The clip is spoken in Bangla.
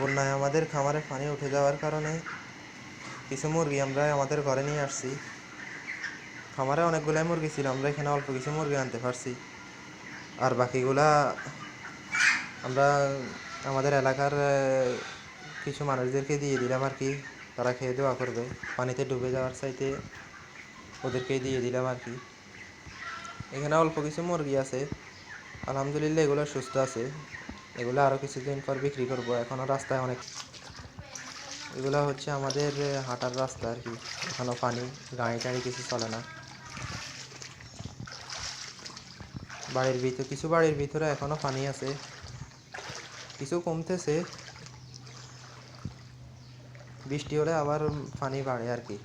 বন্যায় আমাদের খামারে পানি উঠে যাওয়ার কারণে কিছু মুরগি আমরা আমাদের ঘরে নিয়ে আসছি। খামারে অনেকগুলাই মুরগি ছিল, আমরা এখানে অল্প কিছু মুরগি আনতে পারছি। আর বাকিগুলা আমরা আমাদের এলাকার কিছু মানুষদেরকে দিয়ে দিলাম আর কি। তারা খেয়ে দেওয়া করবে, পানিতে ডুবে যাওয়ার চাইতে ওদেরকেই দিয়ে দিলাম আর কি। এখানে অল্প কিছু মুরগি আছে, আলহামদুলিল্লাহ এগুলো সুস্থ আছে। এগুলো আরও কিছুদিন পর বিক্রি করব। এখনও রাস্তায় অনেক। এগুলো হচ্ছে আমাদের হাঁটার রাস্তা আর কি। এখনও পানি, গাড়ি টাড়ি কিছু চলে না। বাড়ির ভিতর, কিছু বাড়ির ভিতরে এখনও পানি আছে। কিছু কমতেছে। বৃষ্টি হলে আবার পানি বাড়ে আর কি।